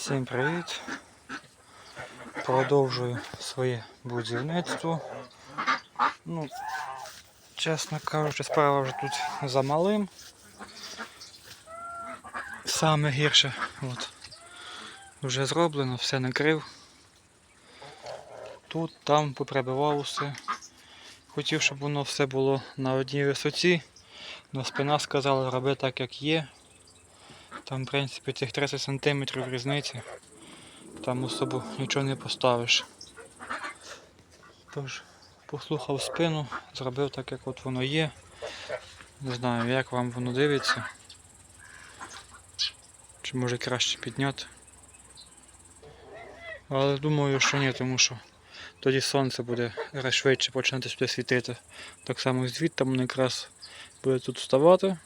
Всім привіт! Продовжую своє будівництво. Ну, чесно кажучи, справа вже тут замалим. Саме гірше от, вже зроблено, все накрив. Тут, там поприбивав усе. Хотів, щоб воно все було на одній висоті, але спина сказала, роби так, як є. Там, в принципі, цих 30 см різниці. Там особо нічого не поставиш. Тож, послухав спину, зробив так, як от воно є. Не знаю, як вам воно дивиться. Чи може краще підняти. Але думаю, що ні, тому що тоді сонце буде швидше починати сюди світити. Так само звідти воно якраз буде тут вставати.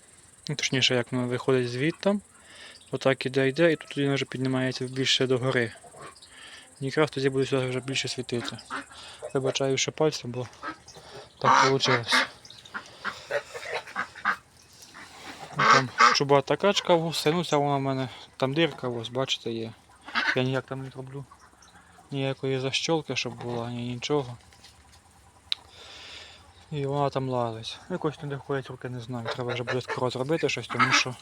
Ну, Точніше, як воно виходить звідти. Отак іде, йде, і тут тоді вже піднімається більше до гори. Якраз тоді буде сюди вже більше світити. Вибачаю ще пальцем, бо так вийшло. Там чубата качка вусе, ну вона в мене там дирка, ось, бачите, є. Я ніяк там не роблю. Ніякої защолки, щоб була, ні нічого. І вона там лазить. Якось туди ходять руки, не знаю. Треба вже буде скоро зробити щось, тому що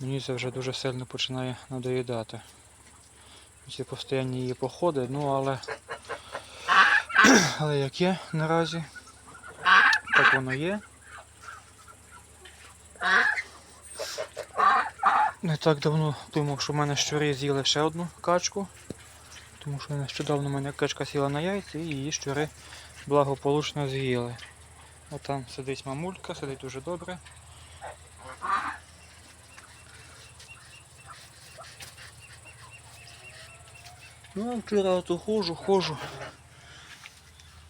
Мені це вже дуже сильно починає надоїдати. Ці постійні її походи, ну але але як є наразі, так воно є. Не так давно думав, що в мене щури з'їли ще одну качку, тому що нещодавно в мене качка сіла на яйця і її щури благополучно з'їли. Отам сидить мамулька, сидить дуже добре. Ну, вчора то ходжу, ходжу.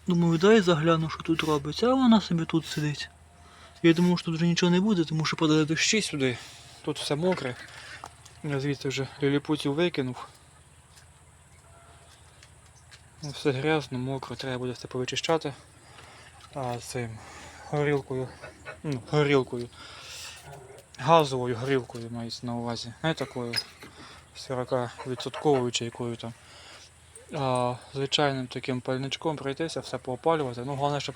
Думаю, дай загляну, що тут робиться, а вона собі тут сидить. Я думав, що тут вже нічого не буде, тому що падали дощі сюди. Тут все мокре. Я звідси вже ліліпутів викинув. Ну, Все грязно, мокро, треба буде все повичищати. А цим горілкою, ну, горілкою, газовою горілкою мається на увазі. Не такою 40% чи якою там. А, звичайним таким пальничком пройтися, все поопалювати. Ну, головне, щоб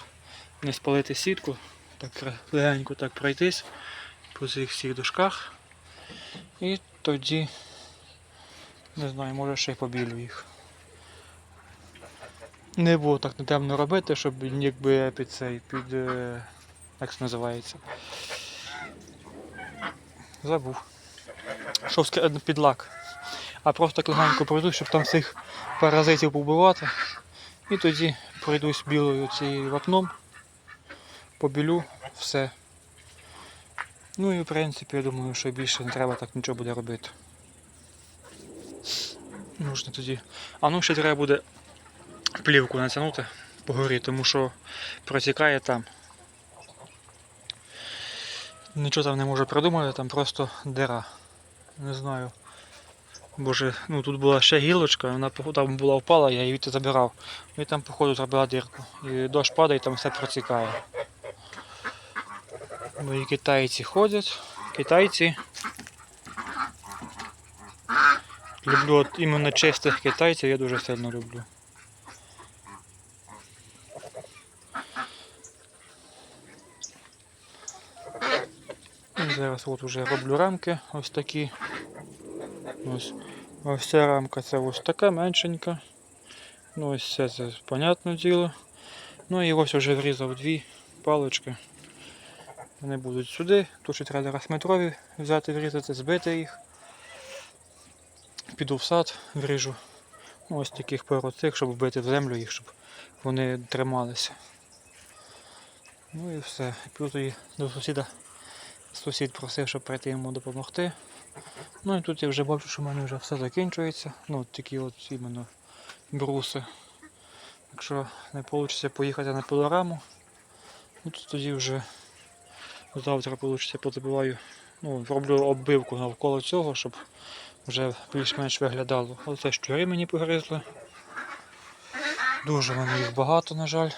не спалити сітку, так легенько так пройтись по цих всіх дошках. І тоді, не знаю, може ще й побілю їх. Не було так недавно робити, щоб якби під цей, під. е, як це називається. Забув. Щоб ска- під лак. А просто так легенько пройду, щоб там всіх паразитів побивати. І тоді пройдусь білою цією вапном, побілю, все. Ну і в принципі я думаю, що більше не треба так нічого буде робити. Можна тоді. А ну ще треба буде плівку натягнути по горі, тому що протікає там. Нічого там не можу придумати, там просто дира. Не знаю. Боже, ну тут була ще гілочка, вона там була впала, я її забирав. І там, походу, зробила дирку. І дощ падає, там все протікає. Мої китайці ходять. Китайці. Люблю от іменно чистих китайців, я дуже сильно люблю. І зараз от уже роблю рамки ось такі. Ось, ось ця рамка це ось така меншенька. Ну ось це, це понятне діло. Ну і ось вже врізав дві палички. Вони будуть сюди. Тут ще треба зараз метрові взяти, врізати, збити їх. Піду в сад, вріжу. Ну, ось таких пару цих, щоб вбити в землю їх, щоб вони трималися. Ну і все. Тоді до сусіда. Сусід просив, щоб прийти йому допомогти. Ну і тут я вже бачу, що в мене вже все закінчується. Ну такі от іменно бруси. Якщо не вийде поїхати на пилораму, ну то тоді вже завтра вийде позабиваю. Ну, роблю оббивку навколо цього, щоб вже більш-менш виглядало. Оце щури мені погризли. Дуже в мене їх багато, на жаль.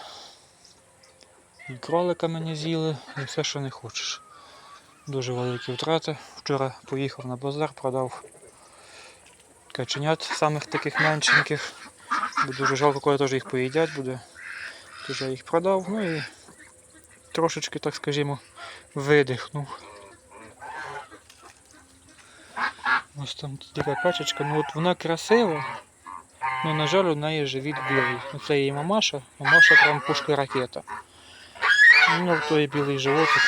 І кролика мені з'їли, і все, що не хочеш. Дуже великі втрати. Вчора поїхав на базар, продав каченят, самих таких меншеньких. Бо дуже жалко, коли теж їх поїдять буде. Тож я їх продав, ну і трошечки, так скажімо, видихнув. Ось там така качечка, ну от вона красива. Ну, на жаль, у неї живіт білий. Ну, Це її мамаша, мамаша прям пушка ракета. Ну, в той білий животик.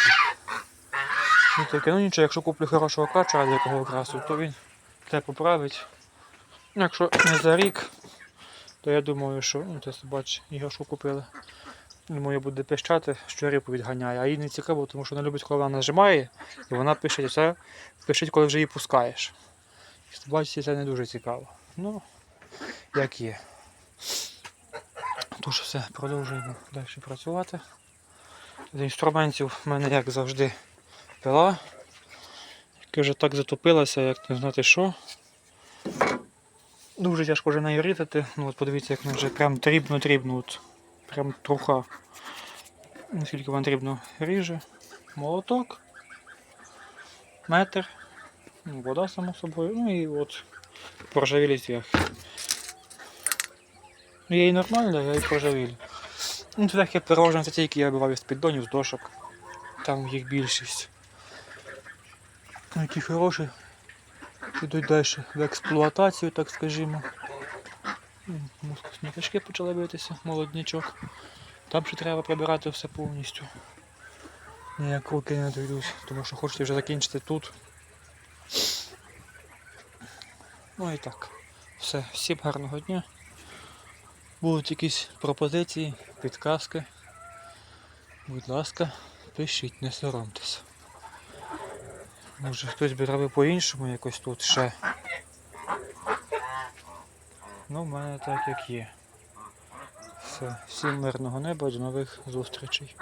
Ну таке, ну нічого, якщо куплю хорошого кача, якого красу, то він це поправить. Якщо не за рік, то я думаю, що ну, це собач іграшку купили. Думаю, буде пищати, що рибу відганяє. А їй не цікаво, тому що вона любить, коли вона нажимає, і вона пише, це пишить, коли вже її пускаєш. І собачці це не дуже цікаво. Ну, як є. Тож все, продовжуємо далі працювати. З інструментів в мене, як завжди, пила, яка вже так затопилася, як не знати що. Дуже тяжко вже нею різати. Ну от подивіться, як вона вже прям дрібно-дрібно, от, прям труха. Наскільки вона дрібно ріже. Молоток, метр, ну, вода само собою, ну і от поржавілі цвях. Ну, я і нормально, я і поржавілі. Ну, таке пирожне, це ті, які я бував із піддонів, з дошок. Там їх більшість. Ну, Які хороші. Йдуть далі в експлуатацію, так скажімо. Мускусні почали битися, молоднячок. Там ще треба прибирати все повністю. Ніяк руки не дойдуть, тому що хочеться вже закінчити тут. Ну і так. Все, всім гарного дня. Будуть якісь пропозиції, підказки. Будь ласка, пишіть, не соромтеся. Може хтось би робив по-іншому якось тут ще. Ну, в мене так як є. Все, всім мирного неба, до нових зустрічей.